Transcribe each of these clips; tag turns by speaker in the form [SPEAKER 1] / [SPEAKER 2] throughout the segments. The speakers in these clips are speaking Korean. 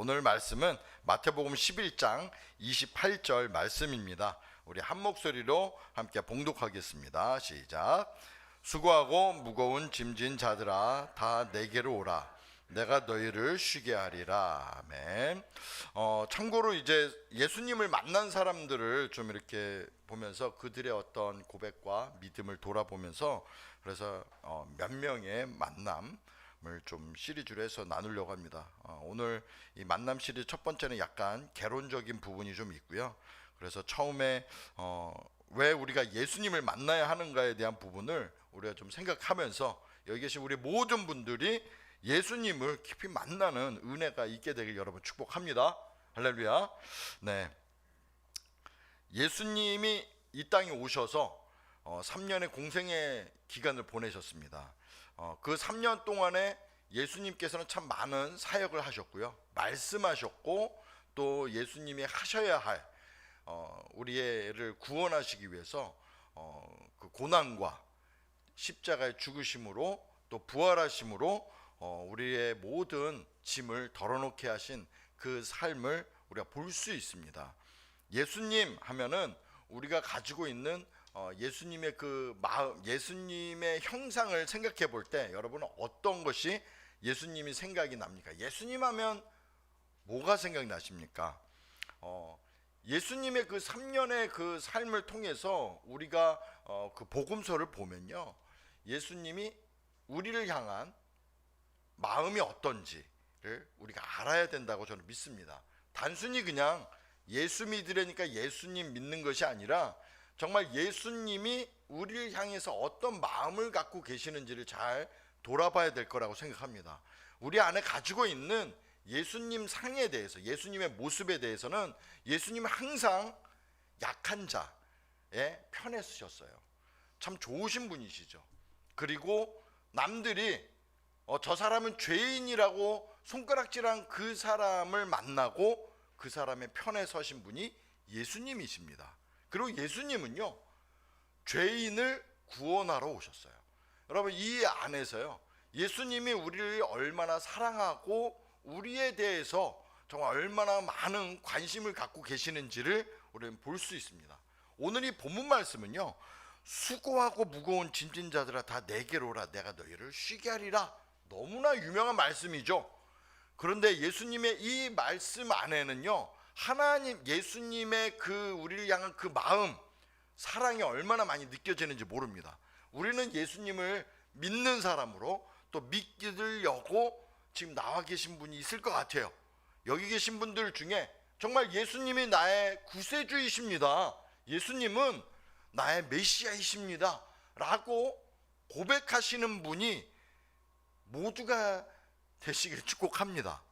[SPEAKER 1] 오늘 말씀은 마태복음 11장 28절 말씀입니다. 우리 한 목소리로 함께 봉독하겠습니다. 시작. 수고하고 무거운 짐진 자들아 다 내게로 오라. 내가 너희를 쉬게 하리라. 아멘. 어, 참고로 이제 예수님을 만난 사람들을 좀 이렇게 보면서 그들의 어떤 고백과 믿음을 돌아보면서 그래서 어, 몇 명의 만남을 좀 시리즈로 해서 나누려고 합니다. 어, 오늘 이 만남 시리즈 첫 번째는 약간 개론적인 부분이 좀 있고요. 그래서 처음에 어, 왜 우리가 예수님을 만나야 하는가에 대한 부분을 우리가 좀 생각하면서 여기 계신 우리 모든 분들이 예수님을 깊이 만나는 은혜가 있게 되길 여러분 축복합니다. 할렐루야. 네. 예수님이 이 땅에 오셔서 어, 3년의 공생의 기간을 보내셨습니다. 어, 그 3년 동안에 예수님께서는 참 많은 사역을 하셨고요. 말씀하셨고 또 예수님이 하셔야 할 어, 우리를 구원하시기 위해서 어, 그 고난과 십자가의 죽으심으로 또 부활하심으로 어, 우리의 모든 짐을 덜어놓게 하신 그 삶을 우리가 볼 수 있습니다. 예수님 하면은 우리가 가지고 있는 어, 예수님의 그 마음, 예수님의 형상을 생각해 볼 때 여러분은 어떤 것이 예수님이 생각이 납니까? 예수님 하면 뭐가 생각나십니까? 어, 예수님의 그 3년의 그 삶을 통해서 우리가 어, 그 복음서를 보면요. 예수님이 우리를 향한 마음이 어떤지를 우리가 알아야 된다고 저는 믿습니다. 단순히 그냥 예수 믿으려니까 예수님 믿는 것이 아니라 정말 예수님이 우리를 향해서 어떤 마음을 갖고 계시는지를 잘 돌아봐야 될 거라고 생각합니다. 우리 안에 가지고 있는 예수님 상에 대해서, 예수님의 모습에 대해서는 예수님은 항상 약한 자의 편에 쓰셨어요. 참 좋으신 분이시죠. 그리고 남들이 어, 저 사람은 죄인이라고 손가락질한 그 사람을 만나고 그 사람의 편에 서신 분이 예수님이십니다. 그리고 예수님은요, 죄인을 구원하러 오셨어요. 여러분, 이 안에서요, 예수님이 우리를 얼마나 사랑하고 우리에 대해서 정말 얼마나 많은 관심을 갖고 계시는지를 우리는 볼 수 있습니다. 오늘 이 본문 말씀은요, 수고하고 무거운 짐진 자들아 다 내게로 오라 내가 너희를 쉬게 하리라. 너무나 유명한 말씀이죠. 그런데 예수님의 이 말씀 안에는요, 하나님, 예수님의 그 우리를 향한 그 마음, 사랑이 얼마나 많이 느껴지는지 모릅니다. 우리는 예수님을 믿는 사람으로 또 믿기려고 지금 나와 계신 분이 있을 것 같아요. 여기 계신 분들 중에 정말 예수님이 나의 구세주이십니다. 예수님은 나의 메시아이십니다. 라고 고백하시는 분이 모두가 되시길 축복합니다.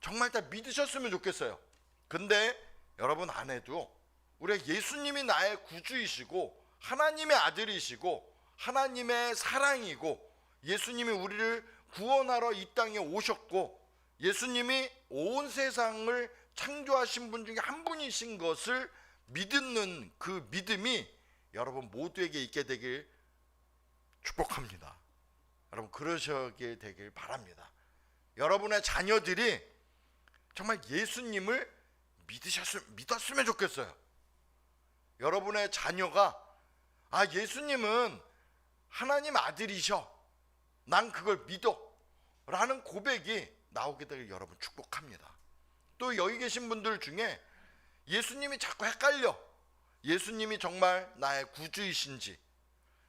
[SPEAKER 1] 정말 다 믿으셨으면 좋겠어요. 근데 여러분 안에도 우리가 예수님이 나의 구주이시고 하나님의 아들이시고 하나님의 사랑이고 예수님이 우리를 구원하러 이 땅에 오셨고 예수님이 온 세상을 창조하신 분 중에 한 분이신 것을 믿는 그 믿음이 여러분 모두에게 있게 되길 축복합니다. 여러분 그러시게 되길 바랍니다. 여러분의 자녀들이 정말 예수님을 믿으셨으면 믿었으면 좋겠어요. 여러분의 자녀가 아 예수님은 하나님 아들이셔. 난 그걸 믿어. 라는 고백이 나오게 되길 여러분 축복합니다. 또 여기 계신 분들 중에 예수님이 자꾸 헷갈려. 예수님이 정말 나의 구주이신지,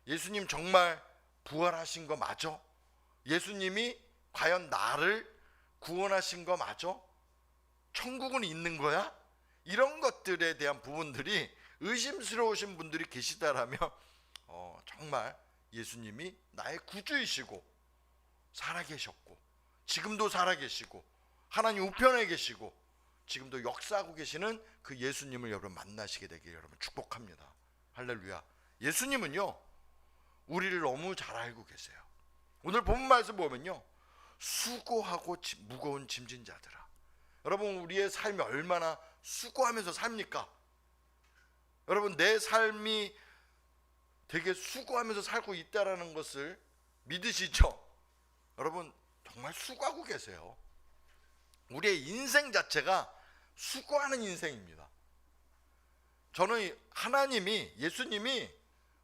[SPEAKER 1] 예수님 정말 부활하신 거 맞아? 예수님이 과연 나를 구원하신 거 맞아? 천국은 있는 거야? 이런 것들에 대한 부분들이 의심스러우신 분들이 계시다라면 어, 정말 예수님이 나의 구주이시고 살아계셨고 지금도 살아계시고 하나님 우편에 계시고 지금도 역사하고 계시는 그 예수님을 여러분 만나시게 되길 여러분 축복합니다. 할렐루야. 예수님은요. 우리를 너무 잘 알고 계세요. 오늘 본 말씀 보면요. 수고하고 짐- 무거운 짐진 자들아. 여러분 우리의 삶이 얼마나 수고하면서 삽니까? 여러분 내 삶이 되게 수고하면서 살고 있다라는 것을 믿으시죠? 여러분 정말 수고하고 계세요. 우리의 인생 자체가 수고하는 인생입니다. 저는 하나님이 예수님이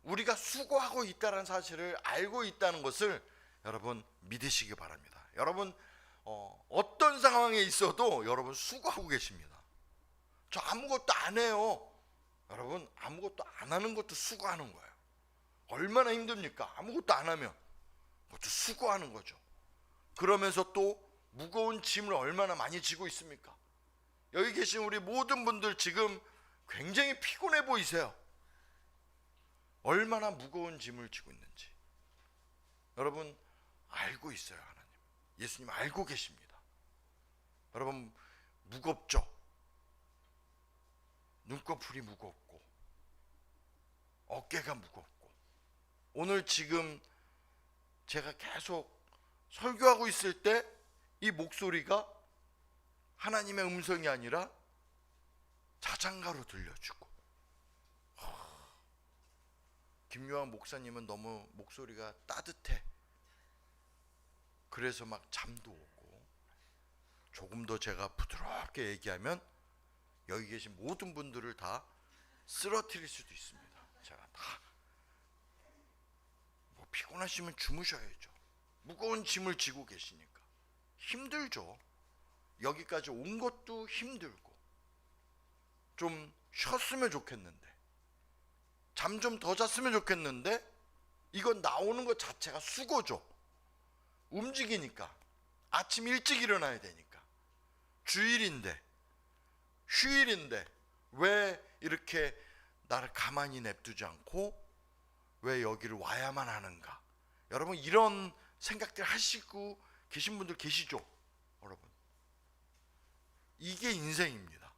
[SPEAKER 1] 우리가 수고하고 있다는 사실을 알고 있다는 것을 여러분 믿으시기 바랍니다. 여러분 어, 어떤 상황에 있어도 여러분 수고하고 계십니다. 저 아무것도 안 해요. 여러분 아무것도 안 하는 것도 수고하는 거예요. 얼마나 힘듭니까? 아무것도 안 하면 그것도 수고하는 거죠. 그러면서 또 무거운 짐을 얼마나 많이 지고 있습니까? 여기 계신 우리 모든 분들 지금 굉장히 피곤해 보이세요. 얼마나 무거운 짐을 지고 있는지 여러분 알고 있어요 예수님 알고 계십니다. 여러분 무겁죠? 눈꺼풀이 무겁고 어깨가 무겁고. 오늘 지금 제가 계속 설교하고 있을 때 이 목소리가 하나님의 음성이 아니라 자장가로 들려주고. 김요한 목사님은 너무 목소리가 따뜻해. 그래서 막 잠도 오고 조금 더 제가 부드럽게 얘기하면 여기 계신 모든 분들을 다 쓰러뜨릴 수도 있습니다. 제가 다. 뭐 피곤하시면 주무셔야죠. 무거운 짐을 지고 계시니까 힘들죠. 여기까지 온 것도 힘들고 좀 쉬었으면 좋겠는데 잠 좀 더 잤으면 좋겠는데 이건 나오는 것 자체가 수고죠. 움직이니까 아침 일찍 일어나야 되니까 주일인데 휴일인데 왜 이렇게 나를 가만히 냅두지 않고 왜 여기를 와야만 하는가? 여러분 이런 생각들 하시고 계신 분들 계시죠? 여러분 이게 인생입니다.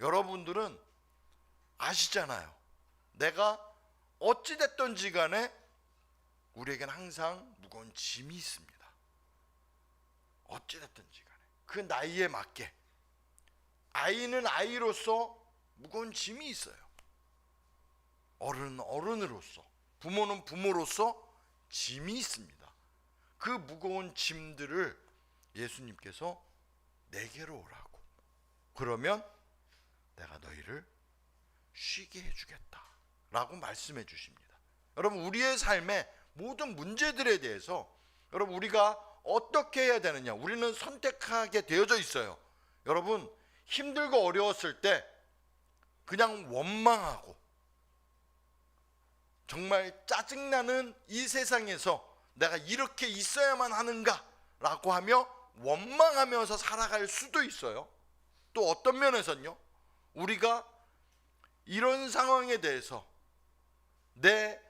[SPEAKER 1] 여러분들은 아시잖아요. 내가 어찌 됐던지 간에 우리에겐 항상 무거운 짐이 있습니다. 어찌 됐든지 간에 그 나이에 맞게 아이는 아이로서 무거운 짐이 있어요. 어른은 어른으로서 부모는 부모로서 짐이 있습니다. 그 무거운 짐들을 예수님께서 내게로 오라고. 그러면 내가 너희를 쉬게 해주겠다. 라고 말씀해 주십니다. 여러분, 우리의 삶의 모든 문제들에 대해서 여러분, 우리가 어떻게 해야 되느냐. 우리는 선택하게 되어져 있어요. 여러분, 힘들고 어려웠을 때 그냥 원망하고 정말 짜증나는 이 세상에서 내가 이렇게 있어야만 하는가 라고 하며 원망하면서 살아갈 수도 있어요. 또 어떤 면에서는요, 우리가 이런 상황에 대해서 내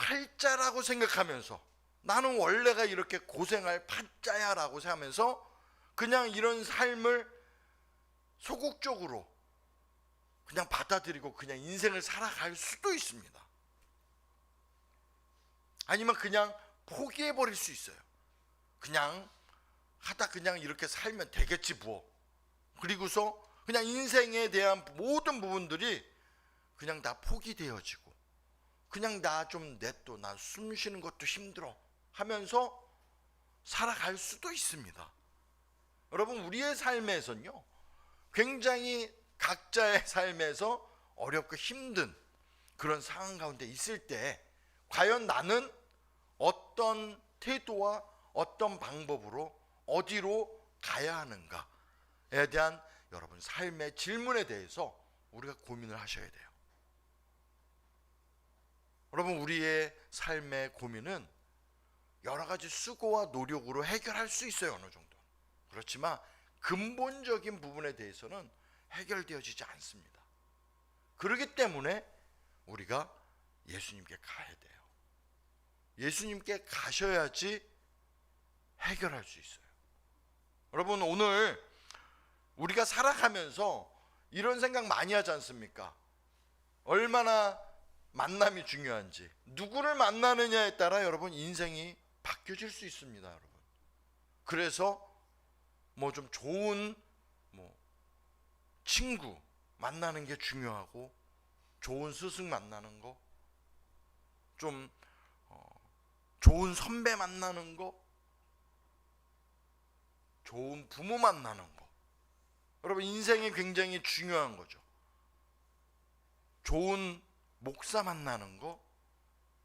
[SPEAKER 1] 팔자라고 생각하면서 나는 원래가 이렇게 고생할 팔자야라고 생각하면서 그냥 이런 삶을 소극적으로 그냥 받아들이고 그냥 인생을 살아갈 수도 있습니다. 아니면 그냥 포기해 버릴 수 있어요. 그냥 하다 그냥 이렇게 살면 되겠지 뭐. 그리고서 그냥 인생에 대한 모든 부분들이 그냥 다 포기되어지고 그냥 나 좀 냅둬 나숨 쉬는 것도 힘들어 하면서 살아갈 수도 있습니다. 여러분 우리의 삶에서는요 굉장히 각자의 삶에서 어렵고 힘든 그런 상황 가운데 있을 때 과연 나는 어떤 태도와 어떤 방법으로 어디로 가야 하는가에 대한 여러분 삶의 질문에 대해서 우리가 고민을 하셔야 돼요. 여러분 우리의 삶의 고민은 여러 가지 수고와 노력으로 해결할 수 있어요 어느 정도. 그렇지만 근본적인 부분에 대해서는 해결되어지지 않습니다. 그렇기 때문에 우리가 예수님께 가야 돼요. 예수님께 가셔야지 해결할 수 있어요. 여러분 오늘 우리가 살아가면서 이런 생각 많이 하지 않습니까? 얼마나 만남이 중요한지 누구를 만나느냐에 따라 여러분 인생이 바뀌어질 수 있습니다, 여러분. 그래서 뭐 좀 좋은 뭐 친구 만나는 게 중요하고 좋은 스승 만나는 거, 좀 어, 좋은 선배 만나는 거, 좋은 부모 만나는 거. 여러분 인생이 굉장히 중요한 거죠. 좋은 목사 만나는 거,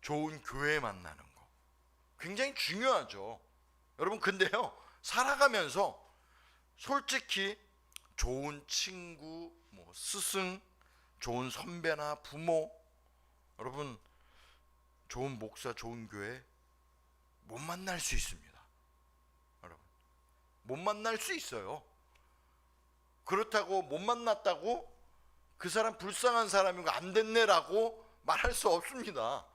[SPEAKER 1] 좋은 교회 만나는 거. 굉장히 중요하죠. 여러분 근데요. 살아가면서 솔직히 좋은 친구, 뭐 스승, 좋은 선배나 부모, 여러분 좋은 목사, 좋은 교회 못 만날 수 있습니다. 여러분 못 만날 수 있어요. 그렇다고 못 만났다고 그 사람 불쌍한 사람이고 안 됐네라고 말할 수 없습니다.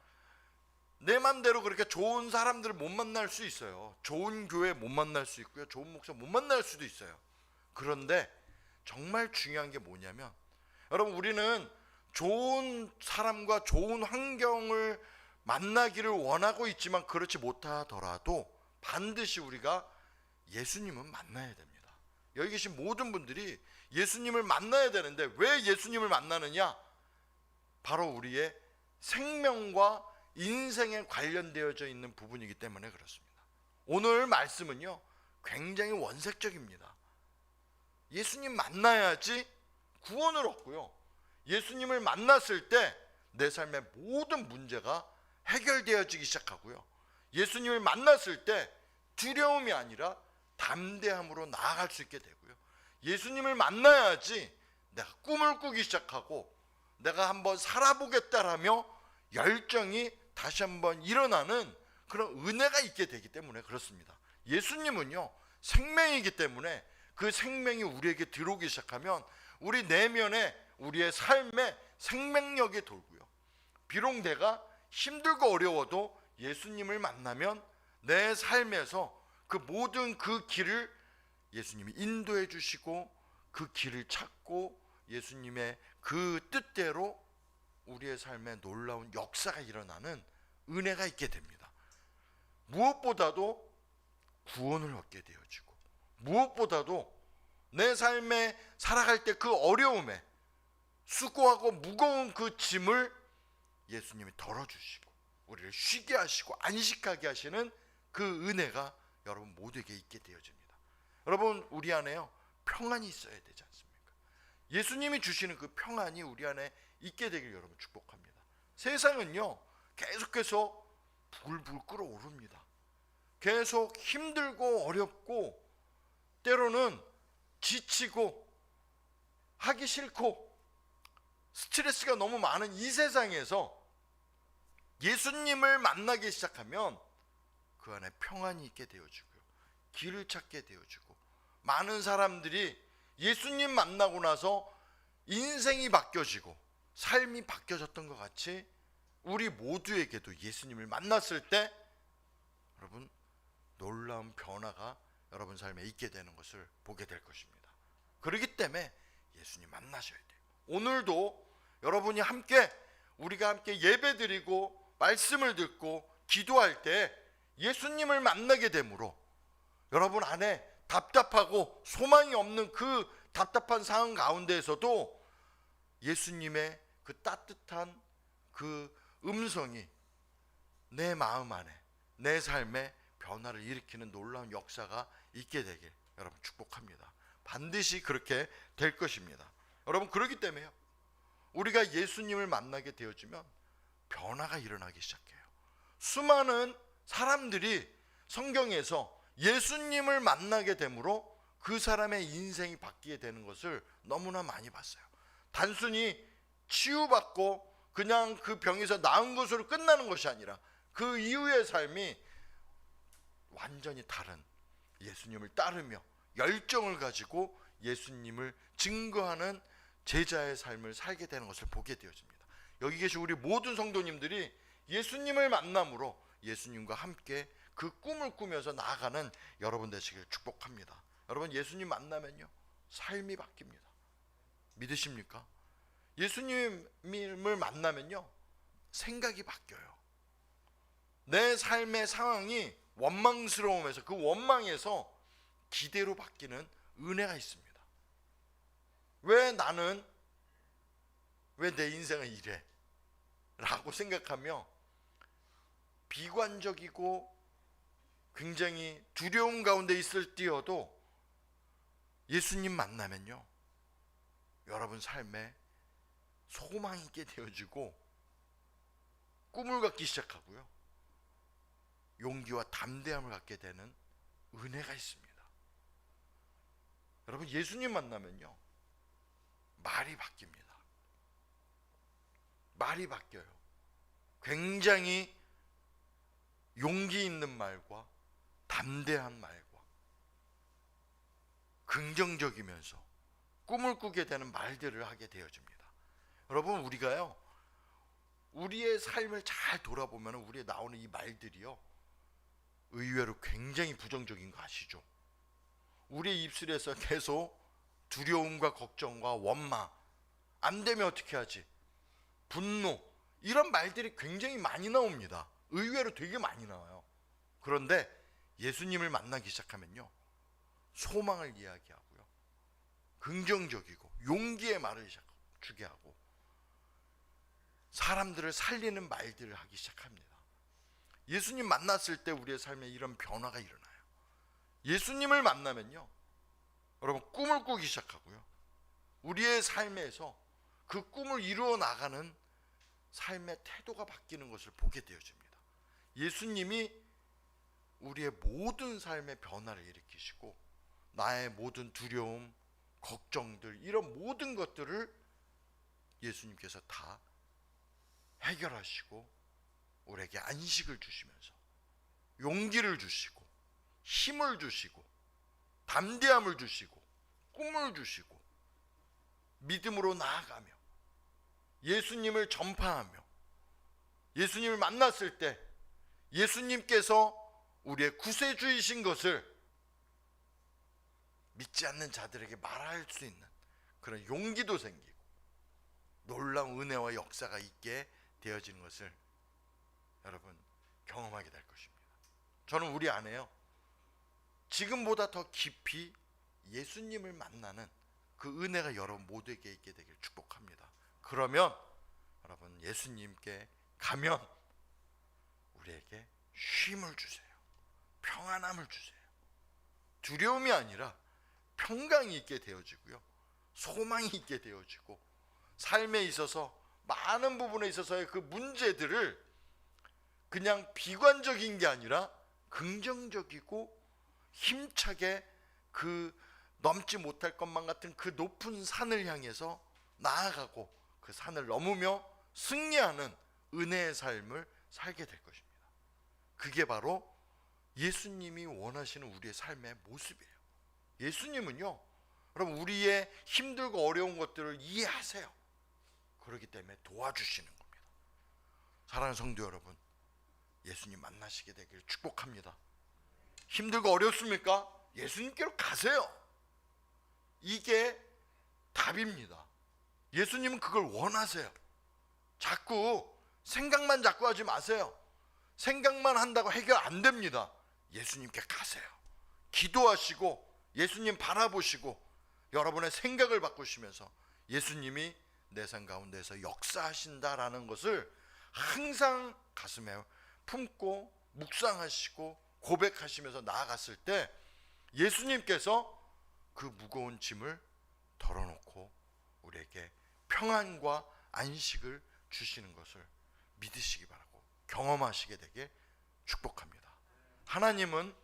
[SPEAKER 1] 내 맘대로 그렇게 좋은 사람들을 못 만날 수 있어요. 좋은 교회 못 만날 수 있고요. 좋은 목사 못 만날 수도 있어요. 그런데 정말 중요한 게 뭐냐면 여러분 우리는 좋은 사람과 좋은 환경을 만나기를 원하고 있지만 그렇지 못하더라도 반드시 우리가 예수님은 만나야 됩니다. 여기 계신 모든 분들이 예수님을 만나야 되는데 왜 예수님을 만나느냐? 바로 우리의 생명과 인생에 관련되어져 있는 부분이기 때문에 그렇습니다. 오늘 말씀은요, 굉장히 원색적입니다. 예수님 만나야지 구원을 얻고요. 예수님을 만났을 때 내 삶의 모든 문제가 해결되어지기 시작하고요. 예수님을 만났을 때 두려움이 아니라 담대함으로 나아갈 수 있게 되고요. 예수님을 만나야지 내가 꿈을 꾸기 시작하고 내가 한번 살아보겠다라며 열정이 다시 한번 일어나는 그런 은혜가 있게 되기 때문에 그렇습니다. 예수님은요, 생명이기 때문에 그 생명이 우리에게 들어오기 시작하면 우리 내면에 우리의 삶에 생명력이 돌고요. 비록 내가 힘들고 어려워도 예수님을 만나면 내 삶에서 그 모든 그 길을 예수님이 인도해 주시고 그 길을 찾고 예수님의 그 뜻대로 우리의 삶에 놀라운 역사가 일어나는 은혜가 있게 됩니다. 무엇보다도 구원을 얻게 되어지고 무엇보다도 내 삶에 살아갈 때 그 어려움에 수고하고 무거운 그 짐을 예수님이 덜어주시고 우리를 쉬게 하시고 안식하게 하시는 그 은혜가 여러분 모두에게 있게 되어집니다. 여러분 우리 안에요 평안이 있어야 되지 않습니까? 예수님이 주시는 그 평안이 우리 안에 있게 되길 여러분 축복합니다. 세상은요 계속해서 불불 끓어오릅니다. 계속 힘들고 어렵고 때로는 지치고 하기 싫고 스트레스가 너무 많은 이 세상에서 예수님을 만나기 시작하면 그 안에 평안이 있게 되어지고요. 길을 찾게 되어지고 많은 사람들이 예수님 만나고 나서 인생이 바뀌어지고 삶이 바뀌어졌던 것 같이 우리 모두에게도 예수님을 만났을 때 여러분 놀라운 변화가 여러분 삶에 있게 되는 것을 보게 될 것입니다. 그렇기 때문에 예수님 만나셔야 돼요. 오늘도 여러분이 함께 우리가 함께 예배드리고 말씀을 듣고 기도할 때 예수님을 만나게 되므로 여러분 안에 답답하고 소망이 없는 그 답답한 상황 가운데에서도 예수님의 그 따뜻한 그 음성이 내 마음 안에 내 삶에 변화를 일으키는 놀라운 역사가 있게 되길 여러분 축복합니다. 반드시 그렇게 될 것입니다. 여러분 그렇기 때문에요. 우리가 예수님을 만나게 되어지면 변화가 일어나기 시작해요. 수많은 사람들이 성경에서 예수님을 만나게 되므로 그 사람의 인생이 바뀌게 되는 것을 너무나 많이 봤어요. 단순히 치유받고 그냥 그 병에서 나은 것으로 끝나는 것이 아니라 그 이후의 삶이 완전히 다른 예수님을 따르며 열정을 가지고 예수님을 증거하는 제자의 삶을 살게 되는 것을 보게 되어집니다. 여기 계신 우리 모든 성도님들이 예수님을 만남으로 예수님과 함께 그 꿈을 꾸면서 나아가는 여러분 되시길 축복합니다. 여러분 예수님 만나면요 삶이 바뀝니다. 믿으십니까? 예수님을 만나면요 생각이 바뀌어요. 내 삶의 상황이 원망스러움에서 그 원망에서 기대로 바뀌는 은혜가 있습니다. 왜 나는 왜 내 인생은 이래? 라고 생각하며 비관적이고 굉장히 두려움 가운데 있을 때여도 예수님 만나면요. 여러분 삶에 소망이 있게 되어지고 꿈을 갖기 시작하고요. 용기와 담대함을 갖게 되는 은혜가 있습니다. 여러분 예수님 만나면요. 말이 바뀝니다. 말이 바뀌어요. 굉장히 용기 있는 말과 담대한 말과 긍정적이면서 꿈을 꾸게 되는 말들을 하게 되어집니다. 여러분 우리가요. 우리의 삶을 잘 돌아보면 우리에 나오는 이 말들이요. 의외로 굉장히 부정적인 거 아시죠? 우리의 입술에서 계속 두려움과 걱정과 원망, 안 되면 어떻게 하지? 분노, 이런 말들이 굉장히 많이 나옵니다. 의외로 되게 많이 나와요. 그런데 예수님을 만나기 시작하면요. 소망을 이야기하고요. 긍정적이고 용기의 말을 주게 하고 사람들을 살리는 말들을 하기 시작합니다. 예수님 만났을 때 우리의 삶에 이런 변화가 일어나요. 예수님을 만나면요. 여러분 꿈을 꾸기 시작하고요. 우리의 삶에서 그 꿈을 이루어 나가는 삶의 태도가 바뀌는 것을 보게 되어집니다. 예수님이 우리의 모든 삶의 변화를 일으키시고 나의 모든 두려움, 걱정들 이런 모든 것들을 예수님께서 다 해결하시고 우리에게 안식을 주시면서 용기를 주시고 힘을 주시고 담대함을 주시고 꿈을 주시고 믿음으로 나아가며 예수님을 전파하며 예수님을 만났을 때 예수님께서 우리의 구세주이신 것을 믿지 않는 자들에게 말할 수 있는 그런 용기도 생기고 놀라운 은혜와 역사가 있게 되어지는 것을 여러분 경험하게 될 것입니다. 저는 우리 안에요. 지금보다 더 깊이 예수님을 만나는 그 은혜가 여러분 모두에게 있게 되길 축복합니다. 그러면 여러분 예수님께 가면 우리에게 쉼을 주세요. 평안함을 주세요. 두려움이 아니라 평강이 있게 되어지고요. 소망이 있게 되어지고 삶에 있어서 많은 부분에 있어서의 그 문제들을 그냥 비관적인 게 아니라 긍정적이고 힘차게 그 넘지 못할 것만 같은 그 높은 산을 향해서 나아가고 그 산을 넘으며 승리하는 은혜의 삶을 살게 될 것입니다. 그게 바로 예수님이 원하시는 우리의 삶의 모습이에요. 예수님은요, 여러분 우리의 힘들고 어려운 것들을 이해하세요. 그렇기 때문에 도와주시는 겁니다. 사랑하는 성도 여러분, 예수님 만나시게 되길 축복합니다. 힘들고 어렵습니까? 예수님께로 가세요. 이게 답입니다. 예수님은 그걸 원하세요. 자꾸 생각만 자꾸 하지 마세요. 생각만 한다고 해결 안 됩니다. 예수님께 가세요. 기도하시고 예수님 바라보시고 여러분의 생각을 바꾸시면서 예수님이 내 삶 가운데서 역사하신다라는 것을 항상 가슴에 품고 묵상하시고 고백하시면서 나아갔을 때 예수님께서 그 무거운 짐을 덜어놓고 우리에게 평안과 안식을 주시는 것을 믿으시기 바라고 경험하시게 되게 축복합니다. 하나님은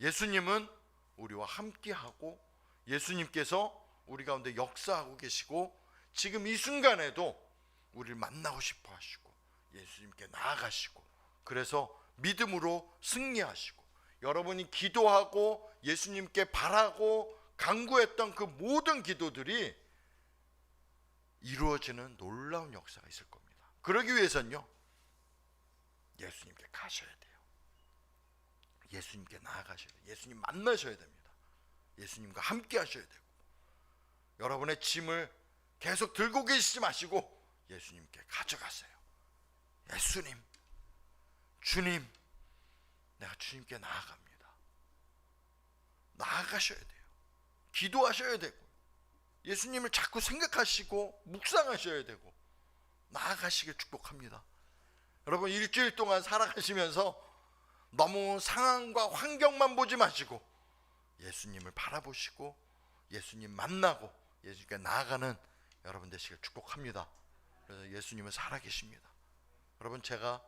[SPEAKER 1] 예수님은 우리와 함께하고 예수님께서 우리 가운데 역사하고 계시고 지금 이 순간에도 우리를 만나고 싶어 하시고 예수님께 나아가시고 그래서 믿음으로 승리하시고 여러분이 기도하고 예수님께 바라고 간구했던 그 모든 기도들이 이루어지는 놀라운 역사가 있을 겁니다. 그러기 위해서는요. 예수님께 가셔야 돼요. 예수님께 나아가셔야 돼요. 예수님 만나셔야 됩니다. 예수님과 함께 하셔야 되고 여러분의 짐을 계속 들고 계시지 마시고 예수님께 가져가세요. 예수님, 주님, 내가 주님께 나아갑니다. 나아가셔야 돼요. 기도하셔야 되고 예수님을 자꾸 생각하시고 묵상하셔야 되고 나아가시길 축복합니다. 여러분 일주일 동안 살아가시면서 너무 상황과 환경만 보지 마시고 예수님을 바라보시고 예수님 만나고 예수님께 나아가는 여러분 되시길 축복합니다. 그래서 예수님은 살아계십니다. 여러분 제가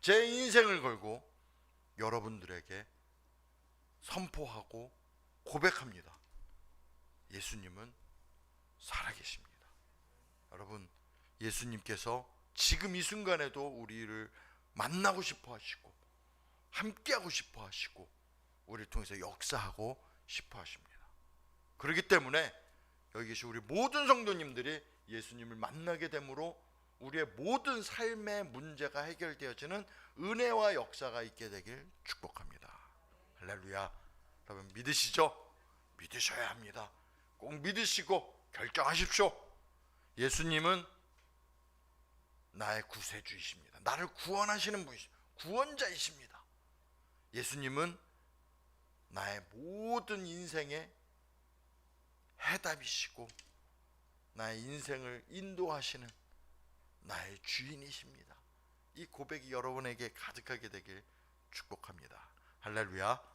[SPEAKER 1] 제 인생을 걸고 여러분들에게 선포하고 고백합니다. 예수님은 살아계십니다. 여러분 예수님께서 지금 이 순간에도 우리를 만나고 싶어 하시고 함께하고 싶어 하시고 우리를 통해서 역사하고 싶어 하십니다. 그렇기 때문에 여기 계신 우리 모든 성도님들이 예수님을 만나게 되므로 우리의 모든 삶의 문제가 해결되어지는 은혜와 역사가 있게 되길 축복합니다. 할렐루야. 여러분 믿으시죠? 믿으셔야 합니다. 꼭 믿으시고 결정하십시오. 예수님은 나의 구세주이십니다. 나를 구원하시는 분이시 구원자이십니다. 예수님은 나의 모든 인생의 해답이시고 나의 인생을 인도하시는 나의 주인이십니다. 이 고백이 여러분에게 가득하게 되길 축복합니다. 할렐루야.